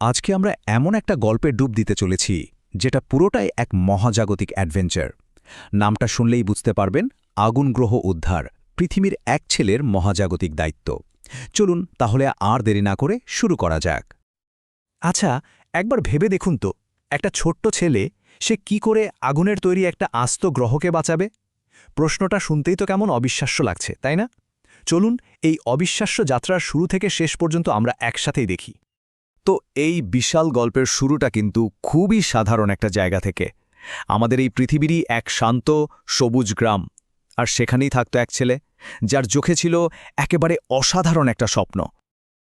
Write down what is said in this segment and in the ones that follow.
আজকে আমরা এমন একটা গল্পের ডুব দিতে চলেছি, যেটা পুরোটাই এক মহাজাগতিক অ্যাডভেঞ্চার। নামটা শুনলেই বুঝতে পারবেন, আগুন গ্রহ উদ্ধার, পৃথিবীর এক ছেলের মহাজাগতিক দায়িত্ব। চলুন তাহলে আর দেরি না করে শুরু করা যাক। আচ্ছা একবার ভেবে দেখুন তো, একটা ছোট্ট ছেলে, সে কি করে আগুনের তৈরি একটা আস্ত গ্রহকে বাঁচাবে? প্রশ্নটা শুনতেই তো কেমন অবিশ্বাস্য লাগছে, তাই না? চলুন এই অবিশ্বাস্য যাত্রার শুরু থেকে শেষ পর্যন্ত আমরা একসাথেই দেখি। তো এই বিশাল গল্পের শুরুটা কিন্তু খুবই সাধারণ একটা জায়গা থেকে। আমাদের এই পৃথিবীরই এক শান্ত, সবুজ গ্রাম। আর সেখানেই থাকত এক ছেলে, যার চোখে ছিল একেবারে অসাধারণ একটা স্বপ্ন।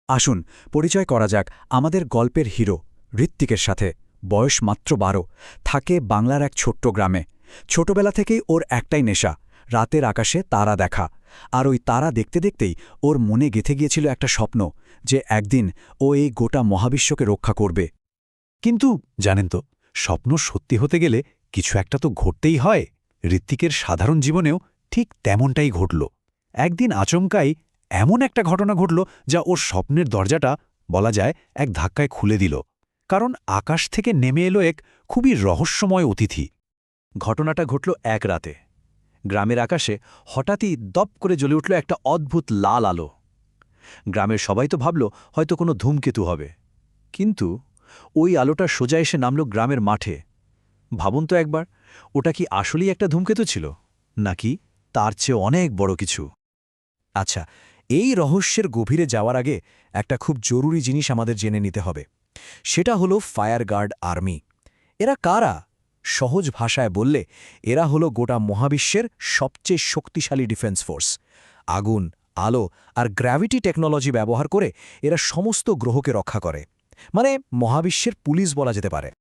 আসুন, পরিচয় করা যাক আমাদের গল্পের হিরো, ঋত্বিকের সাথে। বয়স মাত্র বারো, থাকে বাংলার এক ছোট্ট গ্রামে। ছোটবেলা থেকেই ওর একটাই নেশা রাতের আকাশে তারা দেখা। আর ওই তারা দেখতে দেখতেই ওর মনে গেথে গিয়েছিল একটা স্বপ্ন যে একদিন ও এই গোটা মহাবিশ্বকে রক্ষা করবে। কিন্তু জানেন তো, স্বপ্ন সত্যি হতে গেলে কিছু একটা তো ঘটতেই হয়। ঋত্বিকের সাধারণ জীবনেও ঠিক তেমনটাই ঘটল। একদিন আচমকাই এমন একটা ঘটনা ঘটল যা ওর স্বপ্নের দরজাটা, বলা যায়, এক ধাক্কায় খুলে দিল। কারণ আকাশ থেকে নেমে এলো এক খুবই রহস্যময় অতিথি। ঘটনাটা ঘটল এক রাতে। গ্রামের আকাশে হঠাৎই দপ করে জ্বলে উঠল একটা অদ্ভুত লাল আলো। গ্রামের সবাই তো ভাবল, হয়তো কোনো ধূমকেতু হবে। কিন্তু ওই আলোটা সোজা এসে নামল গ্রামের মাঠে। ভাবুন তো একবার, ওটা কি আসলেই একটা ধূমকেতু ছিল, নাকি তার চেয়ে অনেক বড় কিছু? আচ্ছা এই রহস্যের গভীরে যাওয়ার আগে একটা খুব জরুরি জিনিস আমাদের জেনে নিতে হবে। সেটা হলো ফায়ার গার্ড আর্মি। এরা কারা? সহজ ভাষায় বললে এরা হলো গোটা মহাবিশ্বের সবচেয়ে শক্তিশালী ডিফেন্স ফোর্স। আগুন, আলো আর গ্র্যাভিটি টেকনোলজি ব্যবহার করে এরা সমস্ত গ্রহকে রক্ষা করে। মানে মহাবিশ্বের পুলিশ বলা যেতে পারে।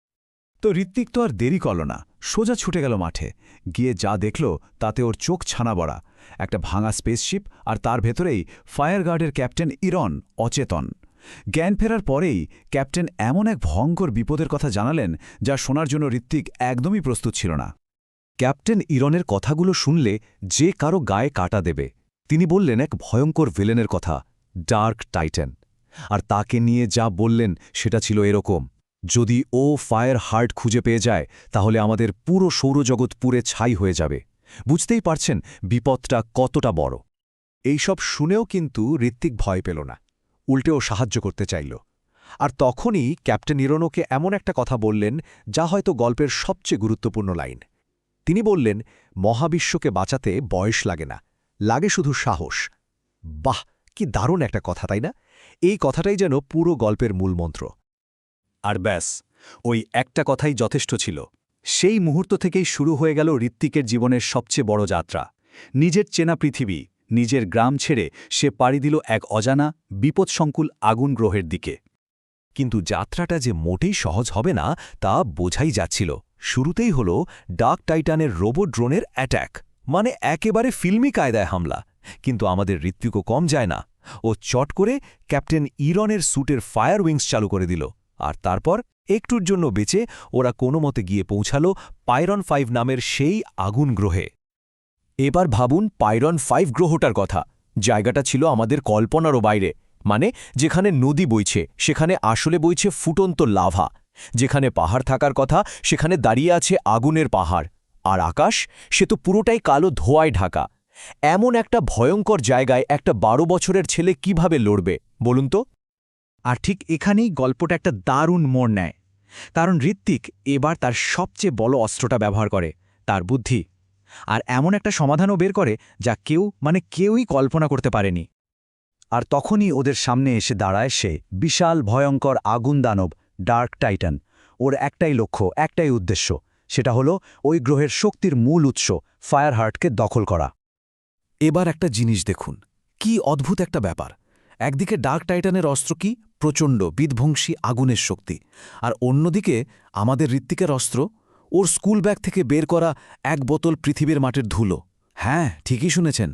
তো ঋত্বিক তো আর দেরি করল না। সোজা ছুটে গেল মাঠে। গিয়ে যা দেখল তাতে ওর চোখ ছানা বড়া। একটা ভাঙা স্পেসশিপ আর তার ভেতরেই ফায়ার গার্ডের ক্যাপ্টেন ইরন অচেতন। জ্ঞান ফেরার পরেই ক্যাপ্টেন এমন এক ভয়ঙ্কর বিপদের কথা জানালেন, যা শোনার জন্য ঋত্বিক একদমই প্রস্তুত ছিল না। ক্যাপ্টেন ইরনের কথাগুলো শুনলে যে কারও গায়ে কাটা দেবে। তিনি বললেন এক ভয়ঙ্কর ভিলেনের কথা, ডার্ক টাইটেন। আর তাকে নিয়ে যা বললেন সেটা ছিল এরকম, যদি ও ফায়ার হার্ট খুঁজে পেয়ে যায়, তাহলে আমাদের পুরো সৌরজগৎ পুরে ছাই হয়ে যাবে। বুঝতেই পারছেন বিপদটা কতটা বড়। এইসব শুনেও কিন্তু ঋত্বিক ভয় পেল না। উল্টেও সাহায্য করতে চাইল। আর তখনই ক্যাপ্টেন ইরনোকে এমন একটা কথা বললেন, যা হয়তো গল্পের সবচেয়ে গুরুত্বপূর্ণ লাইন। তিনি বললেন, মহাবিশ্বকে বাঁচাতে বয়স লাগে না, লাগে শুধু সাহস। বাহ, কি দারুণ একটা কথা, তাই না? এই কথাটাই যেন পুরো গল্পের মূলমন্ত্র আর ব্যাস, ওই একটা কথাই যথেষ্ট ছিল। সেই মুহূর্ত থেকেই শুরু হয়ে গেল ঋত্বিকের জীবনের সবচেয়ে বড় যাত্রা। নিজের চেনা পৃথিবী নিজের গ্রাম ছেড়ে সে পাড়ি দিল এক অজানা, বিপদসংকুল আগুন গ্রহের দিকে। কিন্তু যাত্রাটা যে মোটেই সহজ হবে না, তা বোঝাই যাচ্ছিল। শুরুতেই হল ডার্ক টাইটানের রোবট ড্রোনের অ্যাট্যাক মানে একেবারে ফিল্মি কায়দায় হামলা। কিন্তু আমাদের ঋত্বিকও কম যায় না। ও চট করে ক্যাপ্টেন ইরনের স্যুটের ফায়ার উইংস চালু করে দিল। আর তারপর একটুর জন্য বেঁচে ওরা কোনো মতে গিয়ে পৌঁছাল পাইরন ফাইভ নামের সেই আগুন গ্রহে। এবার ভাবুন পাইরন ফাইভ গ্রহটার কথা। জায়গাটা ছিল আমাদের কল্পনারও বাইরে মানে যেখানে নদী বইছে, সেখানে আসলে বইছে ফুটন্ত লাভা। যেখানে পাহাড় থাকার কথা, সেখানে দাঁড়িয়ে আছে আগুনের পাহাড়। আর আকাশ, সে তো পুরোটাই কালো ধোয়ায় ঢাকা। এমন একটা ভয়ঙ্কর জায়গায় একটা বারো বছরের ছেলে কীভাবে লড়বে, বলুন তো? আর ঠিক এখানেই গল্পটা একটা দারুণ মোড় নেয়। কারণ ঋত্বিক এবার তার সবচেয়ে বড় অস্ত্রটা ব্যবহার করে, তার বুদ্ধি। আর এমন একটা সমাধানও বের করে যা কেউ মানে কেউই কল্পনা করতে পারেনি। আর তখনই ওদের সামনে এসে দাঁড়ায় সে বিশাল, ভয়ঙ্কর আগুন দানব, ডার্ক টাইটান। ওর একটাই লক্ষ্য, একটাই উদ্দেশ্য। সেটা হলো ওই গ্রহের শক্তির মূল উৎস ফায়ার হার্টকে দখল করা। এবার একটা জিনিস দেখুন। কি অদ্ভুত একটা ব্যাপার। একদিকে ডার্ক টাইটানের অস্ত্র কি? প্রচণ্ড, বিধ্বংসী আগুনের শক্তি। আর অন্যদিকে আমাদের ঋত্বিকের অস্ত্র? ওর স্কুল ব্যাগ থেকে বের করা এক বোতল পৃথিবীর মাটির ধুলো। হ্যাঁ ঠিকই শুনেছেন,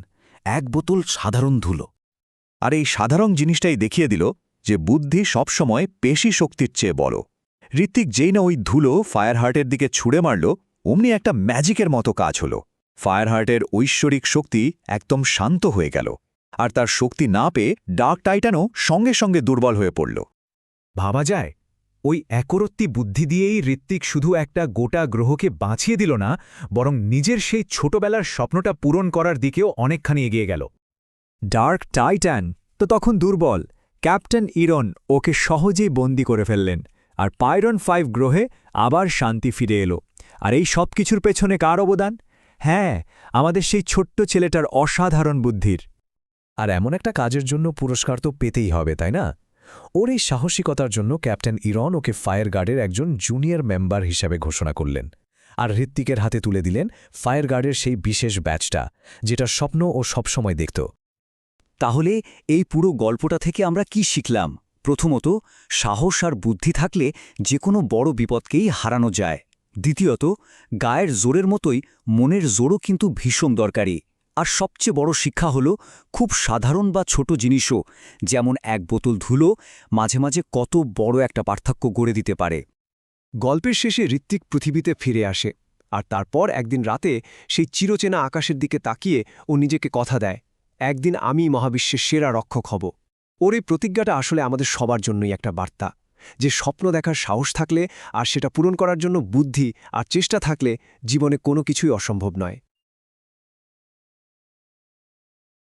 এক বোতল সাধারণ ধুলো। আর এই সাধারণ জিনিসটাই দেখিয়ে দিল যে বুদ্ধি সবসময় পেশি শক্তির চেয়ে বড়। ঋত্বিক যেই না ওই ধুলো ফায়ারহার্টের দিকে ছুঁড়ে মারল, অমনি একটা ম্যাজিকের মতো কাজ হল। ফায়ারহার্টের ঐশ্বরিক শক্তি একদম শান্ত হয়ে গেল, আর তার শক্তি না পেয়ে ডার্ক টাইটানও সঙ্গে সঙ্গে দুর্বল হয়ে পড়ল। ভাবা যায় ওই একরত্তি বুদ্ধি দিয়েই ঋত্বিক শুধু একটা গোটা গ্রহকে বাঁচিয়ে দিল না, বরং নিজের সেই ছোটবেলার স্বপ্নটা পূরণ করার দিকেও অনেকখানি এগিয়ে গেল। ডার্ক টাইটান তো তখন দুর্বল, ক্যাপ্টেন ইরন ওকে সহজেই বন্দি করে ফেললেন, আর পাইরন ফাইভ গ্রহে আবার শান্তি ফিরে এলো। আর এই সব কিছুর পেছনে কার অবদান? হ্যাঁ আমাদের সেই ছোট্ট ছেলেটার অসাধারণ বুদ্ধির। আর এমন একটা কাজের জন্য পুরস্কার তো পেতেই হবে, তাই না? ওর এই সাহসিকতার জন্য ক্যাপ্টেন ইরন ওকে ফায়ার গার্ডের একজন জুনিয়র মেম্বার হিসাবে ঘোষণা করলেন আর হৃত্বিকের হাতে তুলে দিলেন ফায়ার গার্ডের সেই বিশেষ ব্যাচটা, যেটা স্বপ্ন ও সবসময় দেখত। তাহলে এই পুরো গল্পটা থেকে আমরা কি শিখলাম? প্রথমত, সাহস আর বুদ্ধি থাকলে যে কোনো বড় বিপদকেই হারানো যায়। দ্বিতীয়ত, গায়ের জোরের মতোই মনের জোরও কিন্তু ভীষণ দরকারি। আর সবচেয়ে বড় শিক্ষা হল, খুব সাধারণ বা ছোট জিনিসও, যেমন এক বোতল ধুলো, মাঝে মাঝে কত বড় একটা পার্থক্য গড়ে দিতে পারে। গল্পের শেষে ঋত্বিক পৃথিবীতে ফিরে আসে, আর তারপর একদিন রাতে সেই চিরচেনা আকাশের দিকে তাকিয়ে ও নিজেকে কথা দেয়, একদিন আমি মহাবিশ্বের সেরা রক্ষক হব। ওর এই প্রতিজ্ঞাটা আসলে আমাদের সবার জন্যই একটা বার্তা, যে স্বপ্ন দেখার সাহস থাকলে আর সেটা পূরণ করার জন্য বুদ্ধি আর চেষ্টা থাকলে জীবনে কোনো কিছুই অসম্ভব নয়।